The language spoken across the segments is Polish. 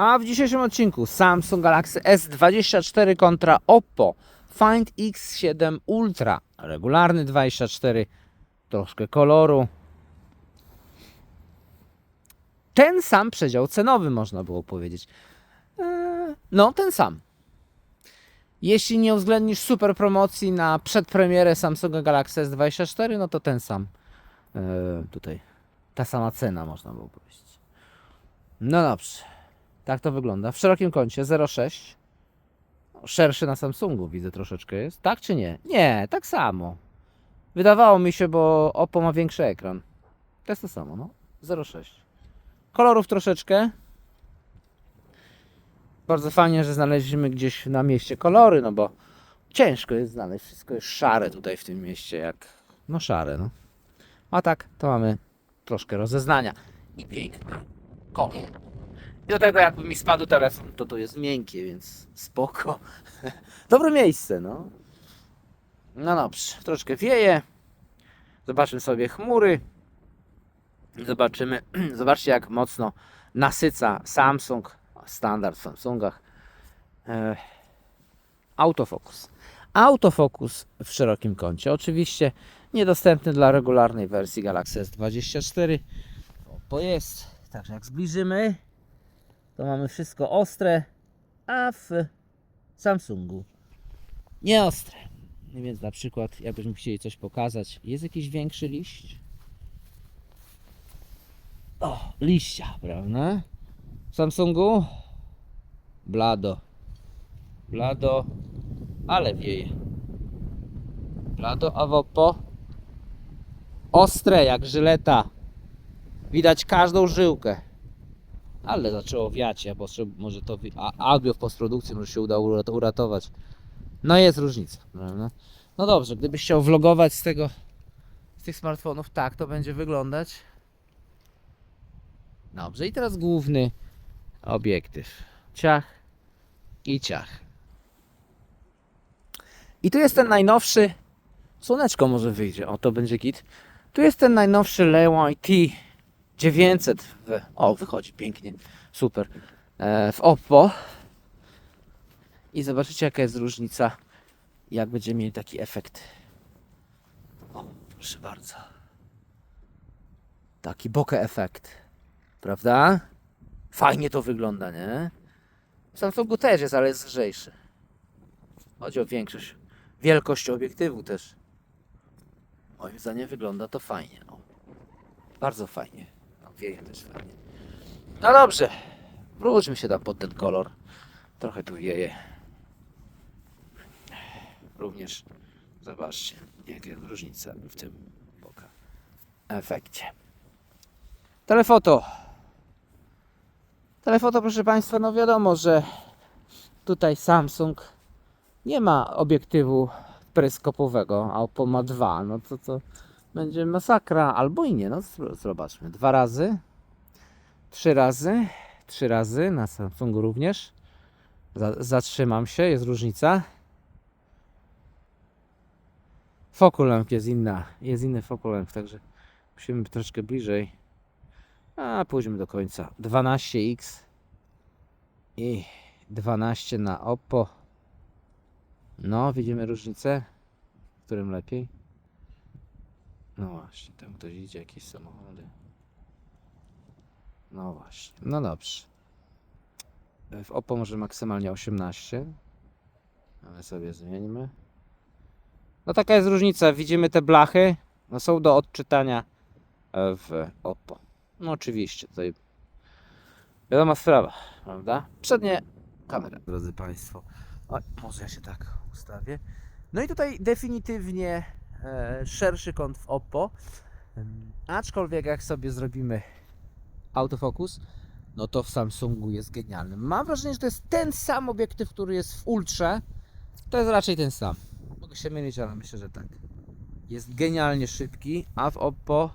A w dzisiejszym odcinku Samsung Galaxy S24 kontra Oppo Find X7 Ultra. Regularny 24, troszkę koloru. Ten sam przedział cenowy, można było powiedzieć. Eee, No, ten sam. Jeśli nie uwzględnisz super promocji na przedpremierę Samsunga Galaxy S24, no to ten sam. Eee, tutaj ta sama cena, można było powiedzieć. No dobrze. Tak to wygląda. W szerokim kącie 0,6. No, Szerszy na Samsungu widzę troszeczkę jest. Tak czy nie? Nie, tak samo. Wydawało mi się, bo Oppo ma większy ekran. To jest to samo, no. 0,6. Kolorów troszeczkę. Bardzo fajnie, że znaleźliśmy gdzieś na mieście kolory, no bo ciężko jest znaleźć. Wszystko jest szare tutaj w tym mieście, jak. No szare, no. A tak, to mamy troszkę rozeznania. I piękny kolor. Do tego jakby mi spadł telefon, to to jest miękkie, więc spoko. Dobre miejsce, no. No dobrze, troszkę wieje. Zobaczymy sobie chmury. Zobaczymy, zobaczcie jak mocno nasyca Samsung, standard w Samsungach. E, autofokus. Autofokus w szerokim kącie. Oczywiście niedostępny dla regularnej wersji Galaxy S24. Oppo jest. Także jak zbliżymy, to mamy wszystko ostre, a w Samsungu nie ostre. No Więc na przykład, jakbyśmy chcieli coś pokazać, jest jakiś większy liść. O, liścia, prawda? W Samsungu blado. Blado, ale wieje. Blado, a w Oppo ostre jak żyleta. Widać każdą żyłkę. Ale zaczęło wiać, potrzeb, może to, a w postprodukcji może się udało urat- uratować. No jest różnica, prawda? No dobrze, gdybyś chciał vlogować z tego, z tych smartfonów, tak to będzie wyglądać. Dobrze, i teraz główny obiektyw. Ciach i ciach. I tu jest ten najnowszy, słoneczko może wyjdzie, o to będzie git. Tu jest ten najnowszy Leeway T 900 w, o wychodzi pięknie, super, e, w Oppo i zobaczycie jaka jest różnica, jak będziemy mieli taki efekt. O, proszę bardzo. Taki bokeh efekt, prawda? Fajnie to wygląda, nie? W Samsungu też jest, ale jest lżejszy. Chodzi o większość, wielkość obiektywu też. Moim zdaniem wygląda to fajnie. O. Bardzo fajnie. Wieje też fajnie. No dobrze. Wróćmy się tam pod ten kolor. Trochę tu wieje. Również zobaczcie, jaka jest różnica w tym boka efekcie. Telefoto. Telefoto, proszę Państwa, no wiadomo, że tutaj Samsung nie ma obiektywu peryskopowego, a Oppo ma dwa, no to to będzie masakra, albo i nie, no zobaczmy, dwa razy, trzy razy, trzy razy, na Samsungu również, Za, zatrzymam się, jest różnica. Fokulamp jest inna, jest inny fokulamp, także musimy troszkę bliżej, a pójdźmy do końca, 12X i 12 na Oppo, no widzimy różnicę, w którym lepiej. No właśnie, tam ktoś idzie, jakieś samochody. No właśnie, no dobrze. W Oppo może maksymalnie 18. Ale sobie zmieńmy. No taka jest różnica. Widzimy te blachy. No są do odczytania e, w Oppo. No oczywiście, tutaj wiadoma sprawa, prawda? Przednie kamera, drodzy Państwo. Oj, może ja się tak ustawię. No i tutaj definitywnie szerszy kąt w Oppo. Aczkolwiek jak sobie zrobimy autofokus, no to w Samsungu jest genialny. Mam wrażenie, że to jest ten sam obiektyw, który jest w Ultrze. To jest raczej ten sam. Mogę się mylić, ale myślę, że tak. Jest genialnie szybki, a w Oppo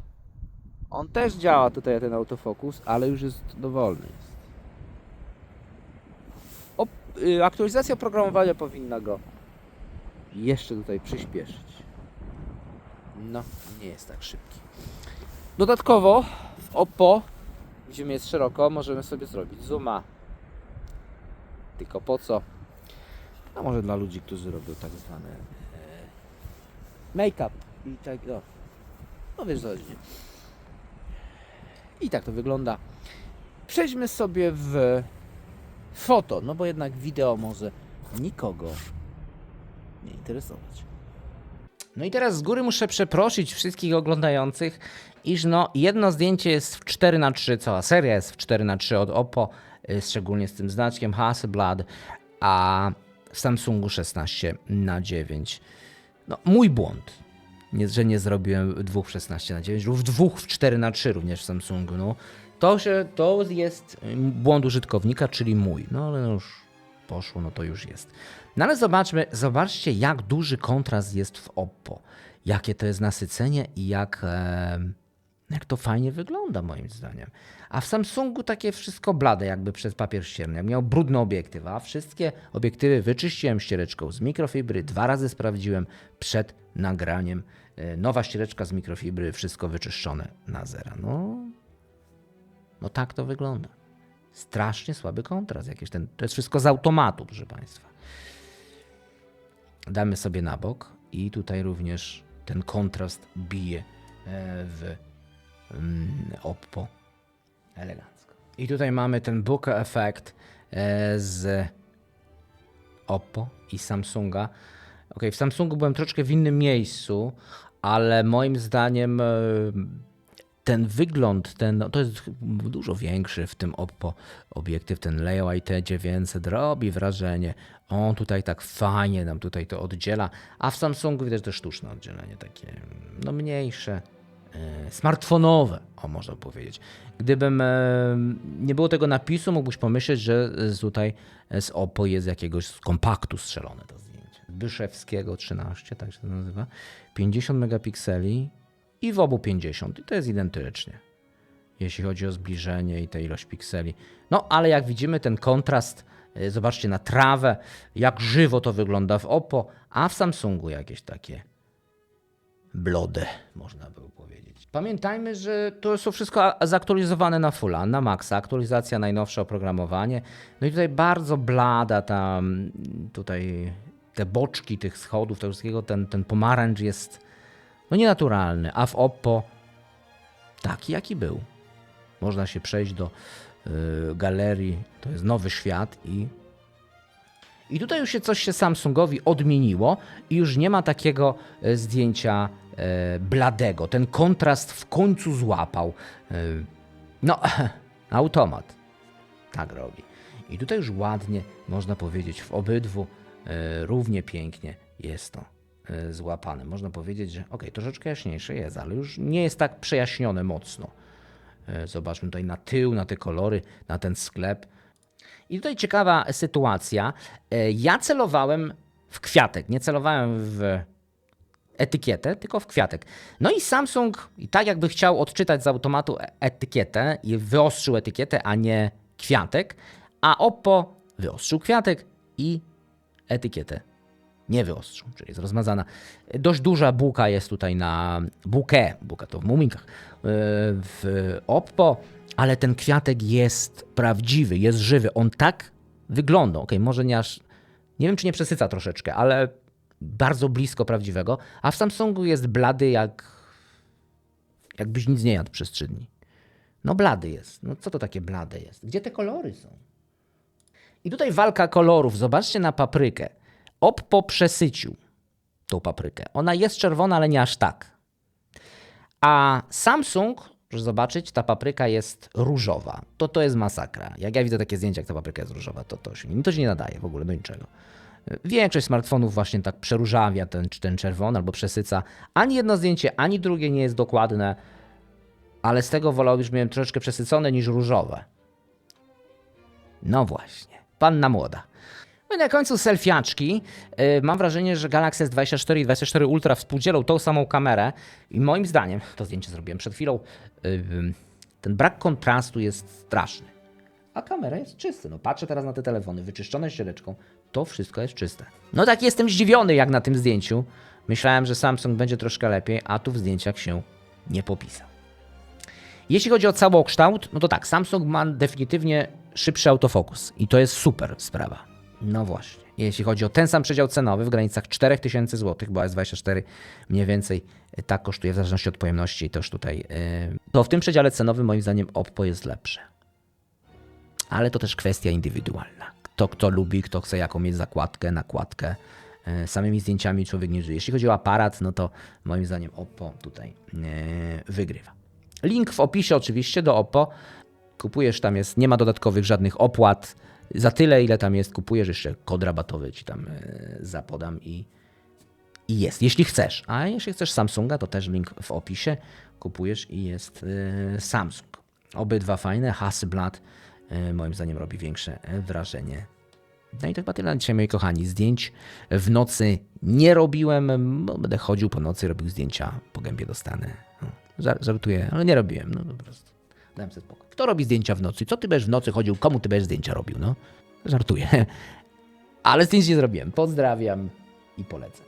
on też działa tutaj ten autofokus, ale już jest dowolny. Y, aktualizacja oprogramowania powinna go jeszcze tutaj przyspieszyć. No, nie jest tak szybki. Dodatkowo w Oppo, widzimy jest szeroko, możemy sobie zrobić zooma Tylko po co? A może dla ludzi, którzy robią tak zwane e, make-up i tak, no, no wiesz chodzi. I tak to wygląda. Przejdźmy sobie w foto, no bo jednak wideo może nikogo nie interesować. No i teraz z góry muszę przeprosić wszystkich oglądających, iż no jedno zdjęcie jest w 4 na 3 cała seria jest w 4 na 3 od Oppo, y, szczególnie z tym znaczkiem Hasselblad, a w Samsungu 16 na 9 No mój błąd, nie, że nie zrobiłem dwóch w 16 na 9 lub dwóch w 4 na 3 również w Samsungu, no. To, się, to jest y, błąd użytkownika, czyli mój, no ale no już poszło, no to już jest. No ale zobaczmy, zobaczcie jak duży kontrast jest w Oppo. Jakie to jest nasycenie i jak, jak to fajnie wygląda moim zdaniem. A w Samsungu takie wszystko blade jakby przez papier ścierny. Miał brudny obiektyw, a wszystkie obiektywy wyczyściłem ściereczką z mikrofibry, dwa razy sprawdziłem przed nagraniem. E, Nowa ściereczka z mikrofibry, wszystko wyczyszczone na zera. No, no tak to wygląda. Strasznie słaby kontrast. Jakieś ten, to jest wszystko z automatu, proszę Państwa. Damy sobie na bok i tutaj również ten kontrast bije e, w mm, Oppo elegancko. I tutaj mamy ten bokeh efekt e, z Oppo i Samsunga. Ok, w Samsungu byłem troszkę w innym miejscu, ale moim zdaniem e, ten wygląd, ten, no to jest dużo większy w tym Oppo obiektyw, ten Leo IT900 robi wrażenie. On tutaj tak fajnie nam tutaj to oddziela, a w Samsungu widać to sztuczne oddzielenie, takie no mniejsze, e, smartfonowe, o można powiedzieć. Gdybym e, nie było tego napisu, mógłbyś pomyśleć, że tutaj z Oppo jest jakiegoś z kompaktu strzelone to zdjęcie. Byszewskiego 13, tak się to nazywa. 50 megapikseli i w obu 50 i to jest identycznie. Jeśli chodzi o zbliżenie i tę ilość pikseli. No ale jak widzimy ten kontrast, y, zobaczcie na trawę, jak żywo to wygląda w Oppo, a w Samsungu jakieś takie blode, można by powiedzieć. Pamiętajmy, że to są wszystko zaktualizowane na fulla, na maksa, aktualizacja, najnowsze oprogramowanie. No i tutaj bardzo blada tam, tutaj te boczki tych schodów, tego wszystkiego, ten, ten pomarańcz jest no nienaturalny, a w Oppo taki jaki był. Można się przejść do y, galerii, to jest nowy świat i i tutaj już się coś się Samsungowi odmieniło i już nie ma takiego e, zdjęcia e, bladego. Ten kontrast w końcu złapał. E, no, automat tak robi. I tutaj już ładnie, można powiedzieć, w obydwu równie pięknie jest to e, złapane. Można powiedzieć, że ok, troszeczkę jaśniejsze jest, ale już nie jest tak przejaśnione mocno. E, Zobaczmy tutaj na tył, na te kolory, na ten sklep. I tutaj ciekawa sytuacja. E, Ja celowałem w kwiatek, nie celowałem w etykietę, tylko w kwiatek. No i Samsung, i tak jakby chciał odczytać z automatu etykietę i wyostrzył etykietę, a nie kwiatek, a Oppo wyostrzył kwiatek i etykietę nie wyostrzył, czyli jest rozmazana. Dość duża bułka jest tutaj na bukę, bułka to w muminkach, yy, w Oppo, ale ten kwiatek jest prawdziwy, jest żywy. On tak wygląda. Ok, może nie aż, nie wiem czy nie przesyca troszeczkę, ale bardzo blisko prawdziwego. A w Samsungu jest blady jak, jakbyś nic nie jadł przez trzy dni. No blady jest. No co to takie blade jest? Gdzie te kolory są? I tutaj walka kolorów. Zobaczcie na paprykę. Oppo przesycił tą paprykę. Ona jest czerwona, ale nie aż tak. A Samsung, proszę zobaczyć, ta papryka jest różowa. To to jest masakra. Jak ja widzę takie zdjęcia, jak ta papryka jest różowa, to to się, to się nie nadaje w ogóle do niczego. Większość smartfonów właśnie tak przeróżawia ten, ten czerwony albo przesyca. Ani jedno zdjęcie, ani drugie nie jest dokładne, ale z tego wolałbym, miałem troszeczkę przesycone niż różowe. No właśnie, panna młoda. I na końcu selfiaczki. Yy, Mam wrażenie, że Galaxy S24 i 24 Ultra współdzielą tą samą kamerę i moim zdaniem, to zdjęcie zrobiłem przed chwilą, yy, ten brak kontrastu jest straszny. A kamera jest czysta. No patrzę teraz na te telefony, wyczyszczone ściereczką, to wszystko jest czyste. No tak jestem zdziwiony jak na tym zdjęciu. Myślałem, że Samsung będzie troszkę lepiej, a tu w zdjęciach się nie popisał. Jeśli chodzi o całokształt, no to tak, Samsung ma definitywnie szybszy autofokus i to jest super sprawa. No właśnie. Jeśli chodzi o ten sam przedział cenowy w granicach 4000 zł, bo S24 mniej więcej tak kosztuje w zależności od pojemności też tutaj, yy, to w tym przedziale cenowym moim zdaniem Oppo jest lepsze. Ale to też kwestia indywidualna. Kto kto lubi, kto chce jaką mieć zakładkę, nakładkę. Yy, Samymi zdjęciami człowiek nie żyje. Jeśli chodzi o aparat, no to moim zdaniem Oppo tutaj wygrywa. Link w opisie oczywiście do Oppo. Kupujesz tam jest, nie ma dodatkowych żadnych opłat. Za tyle, ile tam jest, kupujesz jeszcze kod rabatowy ci tam yy, zapodam i, i jest, jeśli chcesz. A jeśli chcesz Samsunga, to też link w opisie. Kupujesz i jest yy, Samsung. Obydwa fajne. Hasselblad yy, moim zdaniem robi większe wrażenie. No i to chyba tyle na dzisiaj, moi kochani. Zdjęć w nocy nie robiłem, bo będę chodził po nocy, robił zdjęcia, po gębie dostanę. No, żar- żartuję, ale nie robiłem, no po prostu. Dałem sobie spokój. Kto robi zdjęcia w nocy? Co ty będziesz w nocy chodził? Komu ty będziesz zdjęcia robił? No, żartuję. Ale zdjęć nie zrobiłem. Pozdrawiam i polecam.